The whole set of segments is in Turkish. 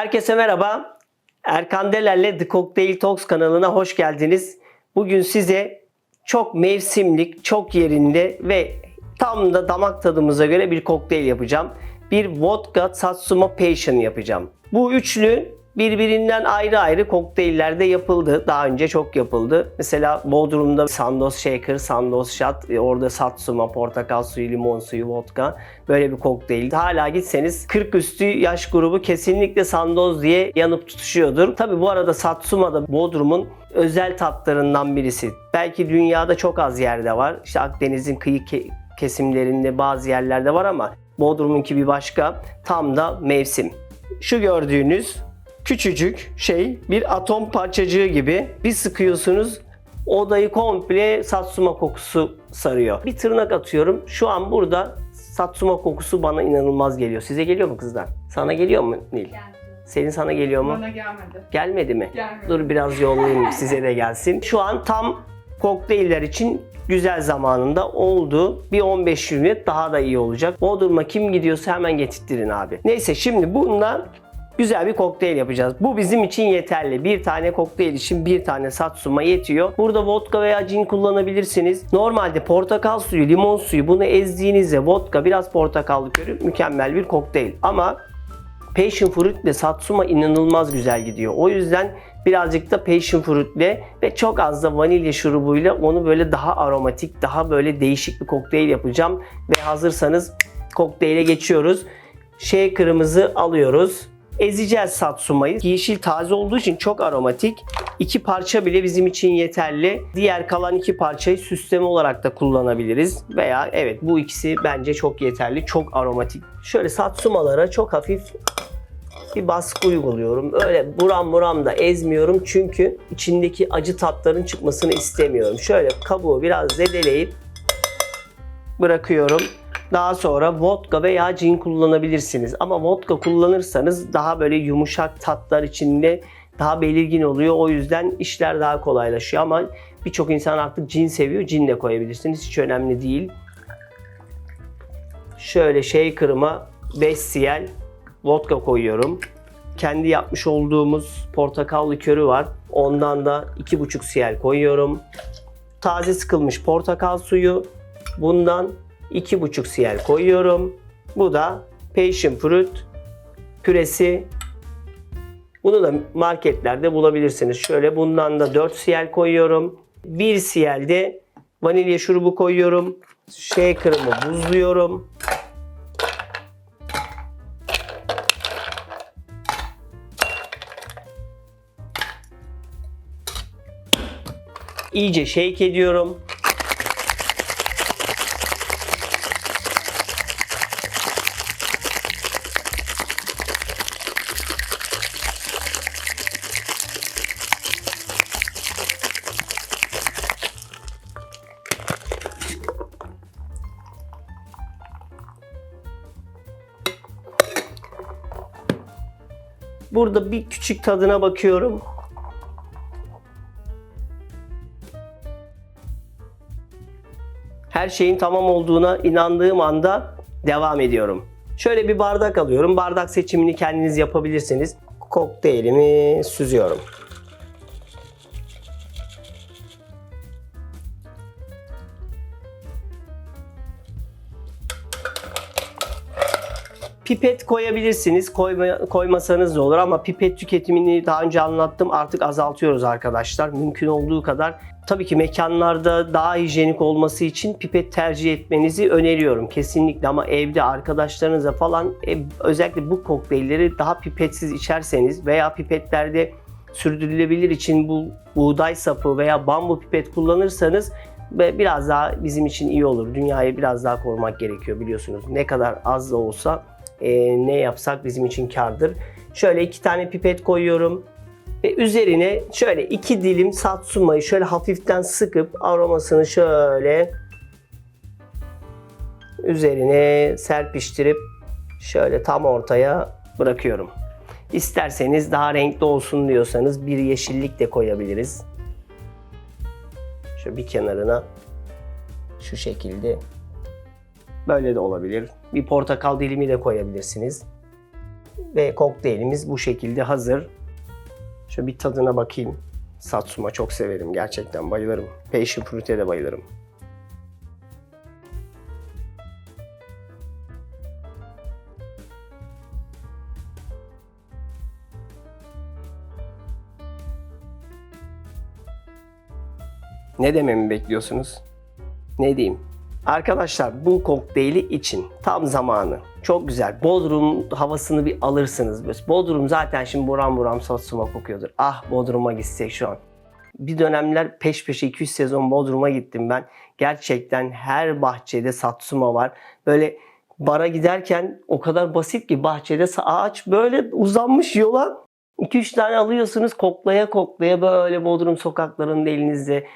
Herkese merhaba. Erkan Deler'le The Cocktail Talks kanalına hoş geldiniz. Bugün size çok mevsimlik, çok yerinde ve tam da damak tadımıza göre bir kokteyl yapacağım. Bir vodka Satsuma Passion yapacağım. Bu üçlü birbirinden ayrı ayrı kokteyllerde yapıldı. Daha önce çok yapıldı. Mesela Bodrum'da Sandoz Shaker, Sandoz Shot, e, orada Satsuma, portakal suyu, limon suyu, vodka böyle bir kokteyl. Hala gitseniz 40 üstü yaş grubu kesinlikle Sandoz diye yanıp tutuşuyordur. Tabi bu arada Satsuma da Bodrum'un özel tatlarından birisi. Belki dünyada çok az yerde var. İşte Akdeniz'in kıyı ke- kesimlerinde bazı yerlerde var ama Bodrum'unki bir başka. Tam da mevsim. Şu gördüğünüz küçücük şey bir atom parçacığı gibi bir sıkıyorsunuz odayı komple satsuma kokusu sarıyor. Bir tırnak atıyorum. Şu an burada satsuma kokusu bana inanılmaz geliyor. Size geliyor mu kızlar? Sana geliyor mu Nil? Geldi. Senin sana geliyor mu? Bana gelmedi. Gelmedi mi? Gelmedi. Dur biraz yollayayım size de gelsin. Şu an tam kokteyller için güzel zamanında oldu. Bir 15 ünit daha da iyi olacak. Bodrum'a kim gidiyorsa hemen getirtirin abi. Neyse şimdi bundan güzel bir kokteyl yapacağız. Bu bizim için yeterli. Bir tane kokteyl için bir tane satsuma yetiyor. Burada vodka veya cin kullanabilirsiniz. Normalde portakal suyu, limon suyu bunu ezdiğinizde vodka biraz portakal likörü mükemmel bir kokteyl. Ama Passion fruit ile satsuma inanılmaz güzel gidiyor. O yüzden birazcık da passion fruitle ve çok az da vanilya şurubuyla onu böyle daha aromatik, daha böyle değişik bir kokteyl yapacağım. Ve hazırsanız kokteyle geçiyoruz. Shaker'ımızı alıyoruz. Ezeceğiz satsumayı. Yeşil taze olduğu için çok aromatik. İki parça bile bizim için yeterli. Diğer kalan iki parçayı süsleme olarak da kullanabiliriz. Veya evet bu ikisi bence çok yeterli. Çok aromatik. Şöyle satsumalara çok hafif bir baskı uyguluyorum. Öyle buram buram da ezmiyorum çünkü içindeki acı tatların çıkmasını istemiyorum. Şöyle kabuğu biraz zedeleyip bırakıyorum. Daha sonra vodka veya cin kullanabilirsiniz. Ama vodka kullanırsanız daha böyle yumuşak tatlar içinde daha belirgin oluyor. O yüzden işler daha kolaylaşıyor ama birçok insan artık cin seviyor. Cin de koyabilirsiniz. Hiç önemli değil. Şöyle shaker'ıma 5 cl vodka koyuyorum. Kendi yapmış olduğumuz portakal likörü var. Ondan da 2,5 cl koyuyorum. Taze sıkılmış portakal suyu. Bundan 2,5 cl koyuyorum. Bu da passion fruit püresi. Bunu da marketlerde bulabilirsiniz. Şöyle bundan da 4 cl koyuyorum. 1 cl de vanilya şurubu koyuyorum. Shaker'ımı buzluyorum. İyice shake ediyorum. Burada bir küçük tadına bakıyorum. her şeyin tamam olduğuna inandığım anda devam ediyorum. Şöyle bir bardak alıyorum. Bardak seçimini kendiniz yapabilirsiniz. Kokteylimi süzüyorum. Pipet koyabilirsiniz. Koyma, koymasanız da olur ama pipet tüketimini daha önce anlattım. Artık azaltıyoruz arkadaşlar. Mümkün olduğu kadar. Tabii ki mekanlarda daha hijyenik olması için pipet tercih etmenizi öneriyorum kesinlikle ama evde arkadaşlarınıza falan e, özellikle bu kokteylleri daha pipetsiz içerseniz veya pipetlerde sürdürülebilir için bu buğday sapı veya bambu pipet kullanırsanız biraz daha bizim için iyi olur. Dünyayı biraz daha korumak gerekiyor biliyorsunuz. Ne kadar az da olsa e, ne yapsak bizim için kardır. Şöyle iki tane pipet koyuyorum. Ve üzerine şöyle iki dilim satsumayı şöyle hafiften sıkıp aromasını şöyle üzerine serpiştirip şöyle tam ortaya bırakıyorum. İsterseniz daha renkli olsun diyorsanız bir yeşillik de koyabiliriz. Şu bir kenarına şu şekilde böyle de olabilir. Bir portakal dilimi de koyabilirsiniz. Ve kokteylimiz bu şekilde hazır. Şöyle bir tadına bakayım. Satsuma çok severim gerçekten bayılırım. Passion fruit'e de bayılırım. Ne dememi bekliyorsunuz? Ne diyeyim? Arkadaşlar bu kokteyli için tam zamanı. Çok güzel. Bodrum havasını bir alırsınız. Bodrum zaten şimdi buram buram satsuma kokuyordur. Ah Bodrum'a gitsek şu an. Bir dönemler peş peşe 200 sezon Bodrum'a gittim ben. Gerçekten her bahçede satsuma var. Böyle bara giderken o kadar basit ki bahçede ağaç böyle uzanmış yola 2-3 tane alıyorsunuz koklaya koklaya böyle Bodrum sokaklarında elinizde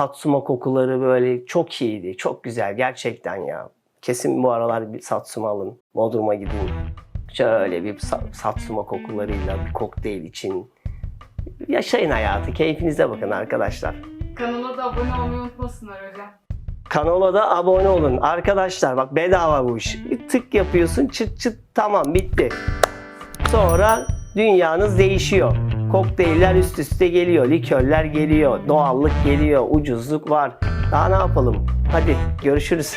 Satsuma kokuları böyle çok iyiydi. Çok güzel gerçekten ya. Kesin bu aralar bir Satsuma alın. Bodrum'a gidin. Şöyle bir sa- Satsuma kokularıyla bir kokteyl için. Yaşayın hayatı. Keyfinize bakın arkadaşlar. Kanala da abone olmayı unutmasınlar hocam. Kanala da abone olun. Arkadaşlar bak bedava bu iş. Bir tık yapıyorsun çıt çıt tamam bitti. Sonra dünyanız değişiyor. Kokteyller üst üste geliyor, likörler geliyor, doğallık geliyor, ucuzluk var. Daha ne yapalım? Hadi görüşürüz.